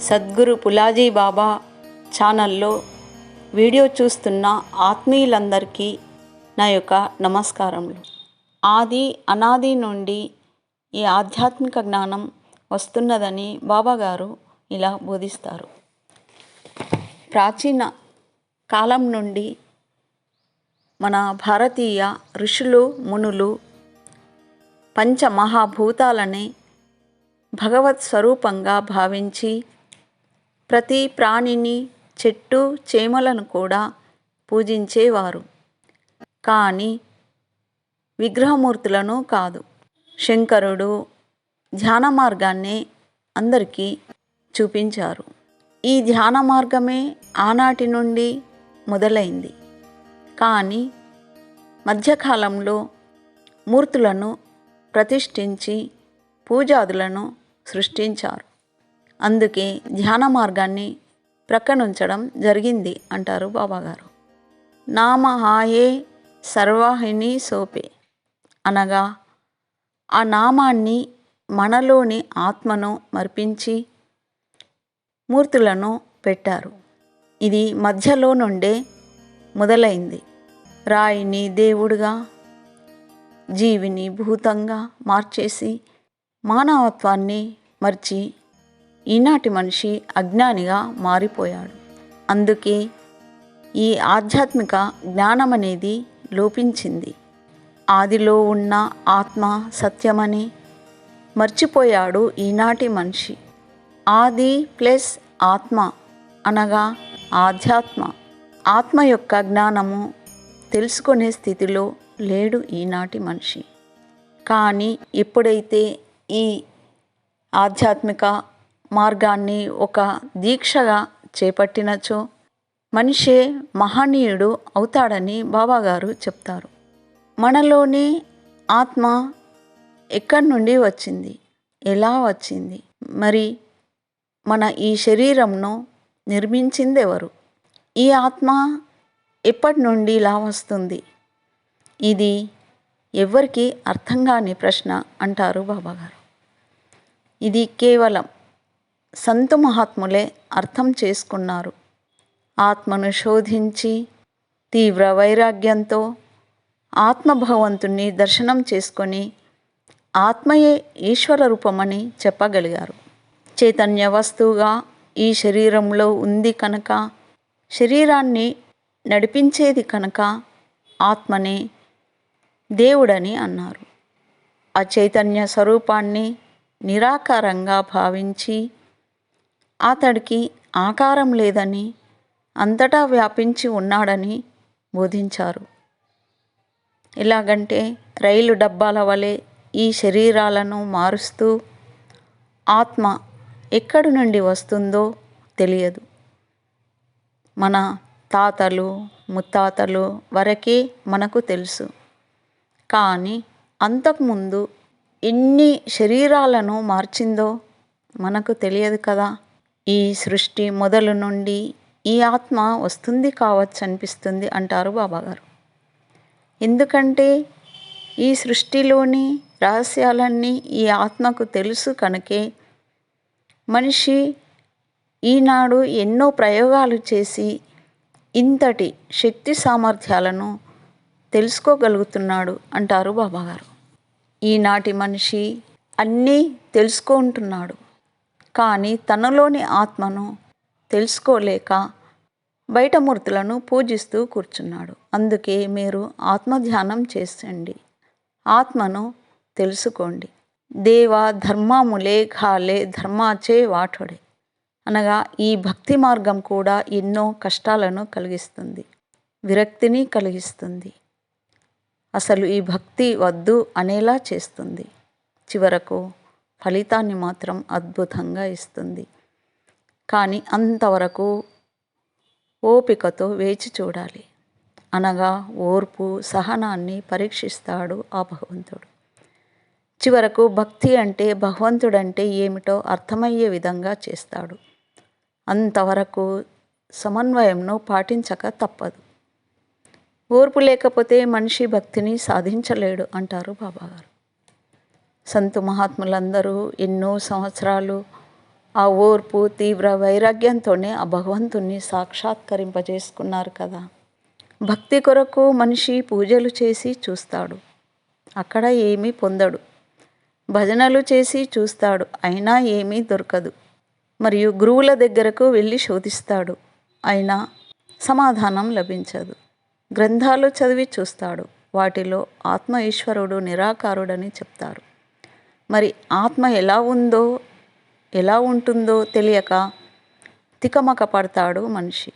సద్గురు పులాజీ బాబా ఛానల్లో వీడియో చూస్తున్న ఆత్మీయులందరికీ నా యొక్క నమస్కారములు. ఆది అనాది నుండి ఈ ఆధ్యాత్మిక జ్ఞానం వస్తున్నదని బాబాగారు ఇలా బోధిస్తారు. ప్రాచీన కాలం నుండి మన భారతీయ ఋషులు మునులు పంచమహాభూతాలని భగవత్ స్వరూపంగా భావించి ప్రతి ప్రాణిని చెట్టు చేమలను కూడా పూజించేవారు. కానీ విగ్రహమూర్తులను కాదు. శంకరుడు ధ్యాన మార్గాన్ని అందరికీ చూపించారు. ఈ ధ్యాన మార్గమే ఆనాటి నుండి మొదలైంది. కానీ మధ్యకాలంలో మూర్తులను ప్రతిష్ఠించి పూజాదులను సృష్టించారు. అందుకే ధ్యాన మార్గాన్ని ప్రక్కనుంచడం జరిగింది అంటారు బాబాగారు. నామహాయే సర్వాహిని సోపే. అనగా ఆ నామాన్ని మనలోని ఆత్మను మర్పించి మూర్తులను పెట్టారు. ఇది మధ్యలో నుండే మొదలైంది. రాయిని దేవుడుగా జీవిని భూతంగా మార్చేసి మానవత్వాన్ని మర్చి ఈనాటి మనిషి అజ్ఞానిగా మారిపోయాడు. అందుకే ఈ ఆధ్యాత్మిక జ్ఞానం అనేది లోపించింది. ఆదిలో ఉన్న ఆత్మ సత్యమని మర్చిపోయాడు ఈనాటి మనిషి. ఆది ప్లస్ ఆత్మ అనగా ఆధ్యాత్మ. ఆత్మ యొక్క జ్ఞానము తెలుసుకునే స్థితిలో లేడు ఈనాటి మనిషి. కానీ ఎప్పుడైతే ఈ ఆధ్యాత్మిక మార్గాన్ని ఒక దీక్షగా చేపట్టినచో మనిషే మహనీయుడు అవుతాడని బాబాగారు చెప్తారు. మనలోని ఆత్మ ఎక్కడి నుండి వచ్చింది? ఎలా వచ్చింది? మరి మన ఈ శరీరంను నిర్మించిందెవరు? ఈ ఆత్మ ఎప్పటి నుండి ఇలా వస్తుంది? ఇది ఎవరికి అర్థం కాని ప్రశ్న అంటారు బాబాగారు. ఇది కేవలం సంతు మహాత్ములే అర్థం చేసుకున్నారు. ఆత్మను శోధించి తీవ్ర వైరాగ్యంతో ఆత్మభగవంతుణ్ణి దర్శనం చేసుకొని ఆత్మయే ఈశ్వర రూపమని చెప్పగలిగారు. చైతన్య వస్తువుగా ఈ శరీరంలో ఉంది కనుక శరీరాన్ని నడిపించేది కనుక ఆత్మనే దేవుడని అన్నారు. ఆ చైతన్య స్వరూపాన్ని నిరాకారంగా భావించి అతడికి ఆకారం లేదని అంతటా వ్యాపించి ఉన్నాడని బోధించారు. ఎలాగంటే రైలు డబ్బాల వలె ఈ శరీరాలను మారుస్తూ ఆత్మ ఎక్కడి నుండి వస్తుందో తెలియదు. మన తాతలు ముత్తాతలు వరకే మనకు తెలుసు. కానీ అంతకుముందు ఎన్ని శరీరాలను మార్చిందో మనకు తెలియదు కదా. ఈ సృష్టి మొదలు నుండి ఈ ఆత్మ వస్తుంది కావచ్చు అనిపిస్తుంది అంటారు బాబాగారు. ఎందుకంటే ఈ సృష్టిలోని రహస్యాలన్నీ ఈ ఆత్మకు తెలుసు కనుకే మనిషి ఈనాడు ఎన్నో ప్రయోగాలు చేసి ఇంతటి శక్తి సామర్థ్యాలను తెలుసుకోగలుగుతున్నాడు అంటారు బాబాగారు. ఈనాటి మనిషి అన్నీ తెలుసుకుంటున్నాడు. కానీ తనలోని ఆత్మను తెలుసుకోలేక బయట మూర్తులను పూజిస్తూ కూర్చున్నాడు. అందుకే మీరు ఆత్మధ్యానం చేసండి. ఆత్మను తెలుసుకోండి. దేవ ధర్మములే ఘాలే ధర్మాచే వాటుడే అనగా ఈ భక్తి మార్గం కూడా ఎన్నో కష్టాలను కలిగిస్తుంది. విరక్తిని కలిగిస్తుంది. అసలు ఈ భక్తి వద్దు అనేలా చేస్తుంది. చివరకు ఫలితాన్ని మాత్రం అద్భుతంగా ఇస్తుంది. కానీ అంతవరకు ఓపికతో వేచి చూడాలి. అనగా ఓర్పు సహనాన్ని పరీక్షిస్తాడు ఆ భగవంతుడు. చివరకు భక్తి అంటే భగవంతుడంటే ఏమిటో అర్థమయ్యే విధంగా చేస్తాడు. అంతవరకు సమన్వయంను పాటించక తప్పదు. ఓర్పు లేకపోతే మనిషి భక్తిని సాధించలేడు అంటారు బాబాగారు. సంతు మహాత్ములందరూ ఎన్నో సంవత్సరాలు ఆ ఓర్పు తీవ్ర వైరాగ్యంతోనే ఆ భగవంతుణ్ణి సాక్షాత్కరింపజేసుకున్నారు కదా. భక్తి కొరకు మనిషి పూజలు చేసి చూస్తాడు. అక్కడ ఏమీ పొందడు. భజనలు చేసి చూస్తాడు. అయినా ఏమీ దొరకదు. మరియు గురువుల దగ్గరకు వెళ్ళి శోధిస్తాడు. అయినా సమాధానం లభించదు. గ్రంథాలు చదివి చూస్తాడు. వాటిలో ఆత్మ ఈశ్వరుడు నిరాకారుడని చెప్తారు. మరి ఆత్మ ఎలా ఉందో ఎలా ఉంటుందో తెలియక తికమక పడతాడు మనిషి.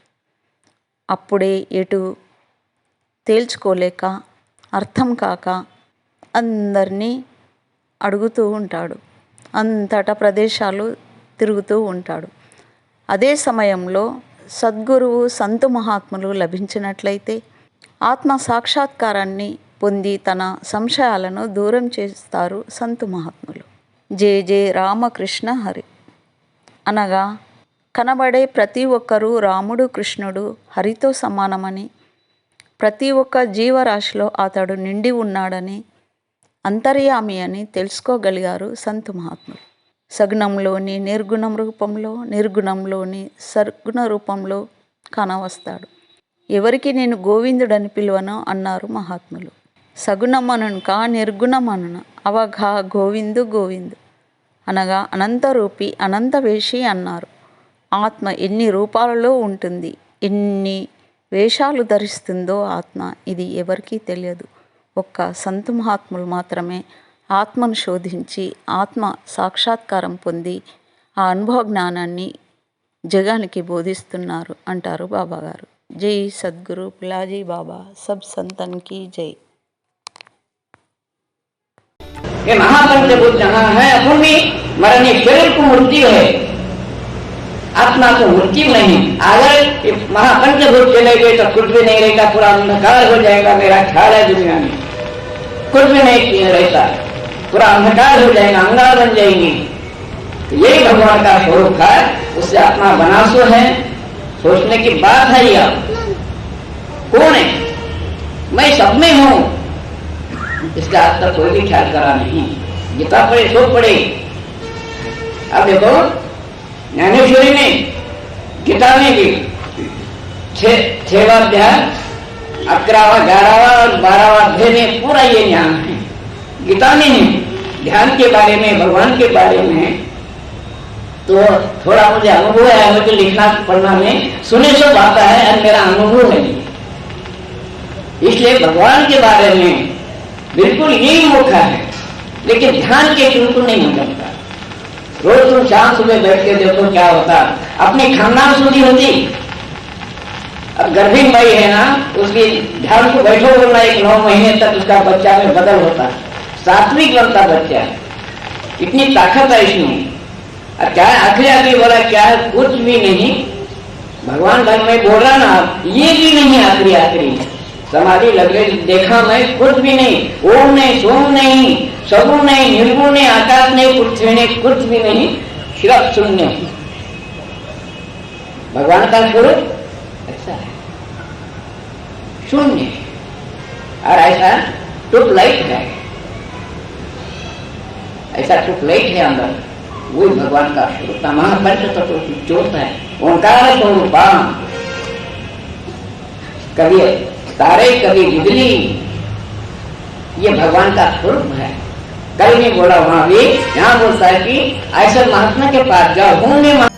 అప్పుడే ఎటు తేల్చుకోలేక అర్థం కాక అందరినీ అడుగుతూ ఉంటాడు. అంతటా ప్రదేశాలు తిరుగుతూ ఉంటాడు. అదే సమయంలో సద్గురువు సంతు మహాత్ములు లభించినట్లయితే ఆత్మ సాక్షాత్కారాన్ని పొంది తన సంశయాలను దూరం చేస్తారు సంతు మహాత్ములు. జే జే రామకృష్ణ హరి. అనగా కనబడే ప్రతి ఒక్కరూ రాముడు కృష్ణుడు హరితో సమానమని ప్రతి ఒక్క జీవరాశిలో అతడు నిండి ఉన్నాడని అంతర్యామి అని తెలుసుకోగలిగారు సంతు మహాత్ములు. సగుణంలోని నిర్గుణం రూపంలో నిర్గుణంలోని సర్గుణ రూపంలో కనవస్తాడు. ఎవరికి నేను గోవిందుడని పిలువను అన్నారు మహాత్ములు. సగుణమనును కా నిర్గుణమనున అవఘా గోవిందు గోవిందు. అనగా అనంతరూపి అనంతవేషి అన్నారు. ఆత్మ ఎన్ని రూపాలలో ఉంటుంది ఎన్ని వేషాలు ధరిస్తుందో ఆత్మ ఇది ఎవరికీ తెలియదు. ఒక్క సంతు మహాత్ములు మాత్రమే ఆత్మను శోధించి ఆత్మ సాక్షాత్కారం పొంది ఆ అనుభవ జ్ఞానాన్ని జగానికి బోధిస్తున్నారు అంటారు బాబాగారు. జై సద్గురు పిలాజీ బాబా సబ్ సంతన్కి జై. ये महापंचभूत जहाँ है अपूर्वी मरने शरीर को मृत्यु है। आत्मा को मृत्यु नहीं। अगर महापंचभूत चले गए तो कुछ भी नहीं रहेगा पूरा अंधकार हो जाएगा, मेरा ख्याल है दुनिया में। कुछ भी नहीं रहता, पूरा अंधकार हो जाएगा अंगार बन जाएँगी। यही भगवान का स्वरूप है, उससे आत्मा बनासो है। सोचने की बात है यह। कौन है? मैं सब में हूँ। इसका आज तक कोई भी ख्याल करा नहीं। गीता पढ़े सो पढ़े अब देखो, ज्ञानेश्वरी ने गीता में भी छवा अध्याय ग्यारहवा और बारहवा अध्याय में पूरा ये ज्ञान है। गीता में नहीं ध्यान के बारे में, भगवान के बारे में तो थोड़ा मुझे अनुभव है मुझे लिखना, पढ़ना में, सुने सब आता है और मेरा अनुभव है। इसलिए भगवान के बारे में बिल्कुल यही मौका है। लेकिन ध्यान के बिल्कुल नहीं सकता। रोज तुम शाम सुबह बैठ के देखो क्या होता। अपनी खानदान शुद्धि होती। अब गर्भिणी मई है ना, उसकी ध्यान को बैठो बोलना एक नौ महीने तक उसका बच्चा में बदल होता। सात्विक बनता बच्चा। इतनी ताकत है इसमें। और क्या आखिरी आखिरी बोला, क्या है? कुछ भी नहीं। भगवान धर्म में बोल रहा ना ये भी नहीं आखिरी आखिरी समाधि लगे देखा मैं, कुछ भी नहीं, ओम नहीं, सोम नहीं सगुण नहीं, निर्गुण नहीं, आकाश नहीं, पृथ्वी नहीं, कुछ भी नहीं, सिर्फ़ शून्य भगवान का स्वरूप ऐसा है। शून्य और ऐसा टूट लाइट है। ऐसा टूट लाइट है अंदर। वो भगवान का स्वरूप महापंच तत्व ज्योत है। ओंकार स्वरूपा कभी तारे कभी बिजली। ये भगवान का स्वरूप है। कल ने बोला, वहाँ भी, यहाँ बोलता है कि, ऐसे महात्मा के पास जाओ हमने